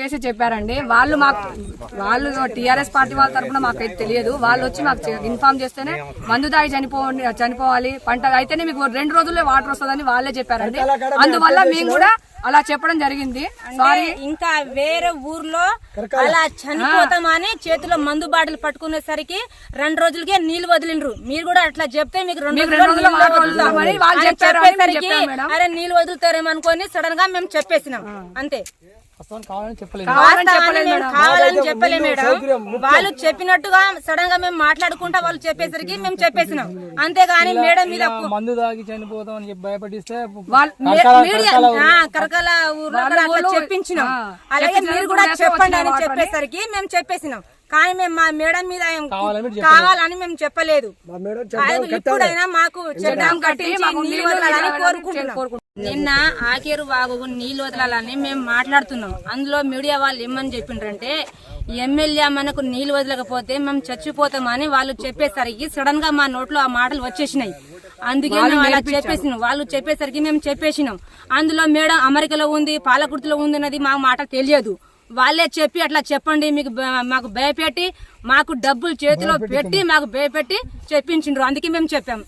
చేసి చెప్పారండి. వాళ్ళు మాకు వాళ్ళు టీఆర్ఎస్ పార్టీ వాళ్ళ తరపున మాకైతే తెలియదు. వాళ్ళు వచ్చి మాకు ఇన్ఫార్మ్ చేస్తేనే మందు తాగి చనిపో చనిపోవాలి. పంట అయితేనే మీకు రెండు రోజుల్లో వాటర్ వస్తుందని వాళ్ళే చెప్పారండి. అందువల్ల మేము కూడా అలా చెప్పడం జరిగింది. సారీ ఇంకా వేరే ఊర్లో అలా చనిపోతామని చేతిలో మందు బాటలు పట్టుకునేసరికి రెండు రోజులకే నీళ్ళు వదిలిండ్రు. మీరు కూడా అట్లా చెప్తే మీకు రెండు చెప్పేసరికి. అరే నీళ్ళు వదులుతారేమో అనుకొని సడన్గా మేము చెప్పేసినాం. అంతే. కావాలని మేడం. కావాలని చెప్పలే మేడం. వాళ్ళు చెప్పినట్టుగా సడన్గా మేము మాట్లాడుకుంటా వాళ్ళు చెప్పేసరికి మేము చెప్పేసినాం. అంతేగాని మేడం మీద మందు తాగి చనిపోతాం అని చెప్పి భయపడిస్తే వాళ్ళు కరకాల- ఊర్లో చెప్పించినాం అలాగే మీరు కూడా చెప్పండి అని అని చెప్పేసరికి మేము చెప్పేసినాం. కానీ మేము మా మేడం మీద కావాలని మేము చెప్పలేదు. ఇప్పుడైనా మాకు చెడ్డం కట్టించి నీళ్ళు నీళ్ళు. నిన్న ఆకేరు బాగు నీళ్ళు వదలాలని మేము మాట్లాడుతున్నాం. అందులో మీడియా వాళ్ళు ఏమని చెప్పిండ్రంటే ఎమ్మెల్యే మనకు నీళ్ళు వదలకపోతే మేము చచ్చిపోతామని వాళ్ళు చెప్పేసరికి సడన్గా మా నోట్లో ఆ మాటలు వచ్చేసినాయి. అందుకే మేము అలా చెప్పేసినాం. వాళ్ళు చెప్పేసరికి మేము చెప్పేసినాం. అందులో మేడం అమెరికాలో ఉంది పాలకుర్తిలో ఉంది అన్నది మా మాట తెలియదు. వాళ్ళే చెప్పి అట్లా చెప్పండి మీకు మాకు భయపెట్టి మాకు డబ్బులు చేతిలో పెట్టి మాకు భయపెట్టి చెప్పించిండ్రు. అందుకే మేము చెప్పాం.